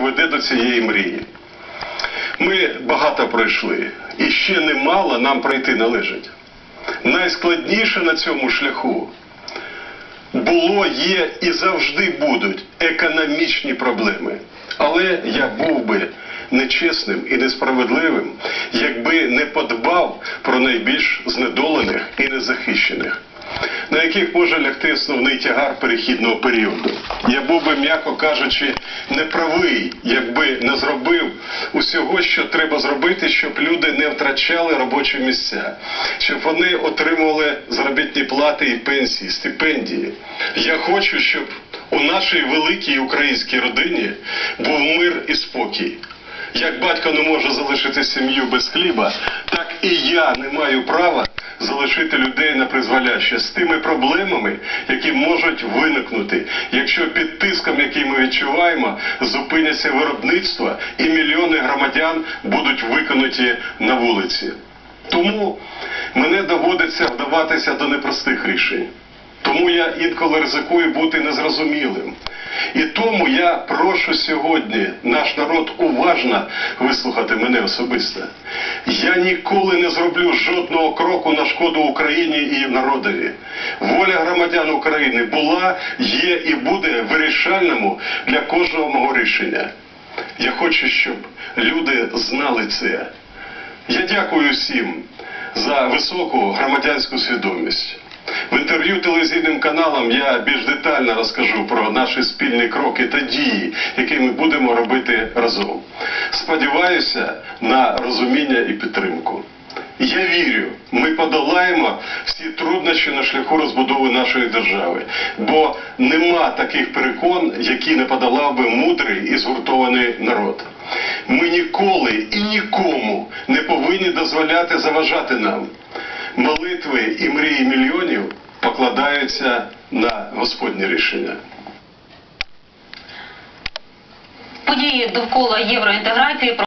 приведе до цієї мрії. Ми багато пройшли, і ще немало нам пройти належить. Найскладніше на цьому шляху було, є і завжди будуть економічні проблеми. Але я був би нечесним і несправедливим, якби не подбав про найбільш знедолених і незахищених, на яких може лягти основний тягар перехідного періоду. Я був би, м'яко кажучи, неправий, якби не зробив усього, що треба зробити, щоб люди не втрачали робочі місця, щоб вони отримували заробітні плати і пенсії, стипендії. Я хочу, щоб у нашій великій українській родині був мир і спокій. Як батько не може залишити сім'ю без хліба, так і я не маю права залишити людей на призволяще з тими проблемами, які можуть виникнути, якщо під тиском, який ми відчуваємо, зупиняться виробництва і мільйони громадян будуть виконуті на вулиці. Тому мене доводиться вдаватися до непростих рішень. Тому я інколи ризикую бути незрозумілим. Тому я прошу сьогодні наш народ уважно вислухати мене особисто. Я ніколи не зроблю жодного кроку на шкоду Україні і народові. Воля громадян України була, є і буде вирішальному для кожного мого рішення. Я хочу, щоб люди знали це. Я дякую всім за високу громадянську свідомість. Інтерв'ю телевізійним каналам я більш детально розкажу про наші спільні кроки та дії, які ми будемо робити разом. Сподіваюся на розуміння і підтримку. Я вірю, ми подолаємо всі труднощі на шляху розбудови нашої держави, бо нема таких перекон, які не подолав би мудрий і згуртований народ. Ми ніколи і нікому не повинні дозволяти заважати нам. Молитви і мрії мільйонів покладаються на Господні рішення. Події довкола євроінтеграції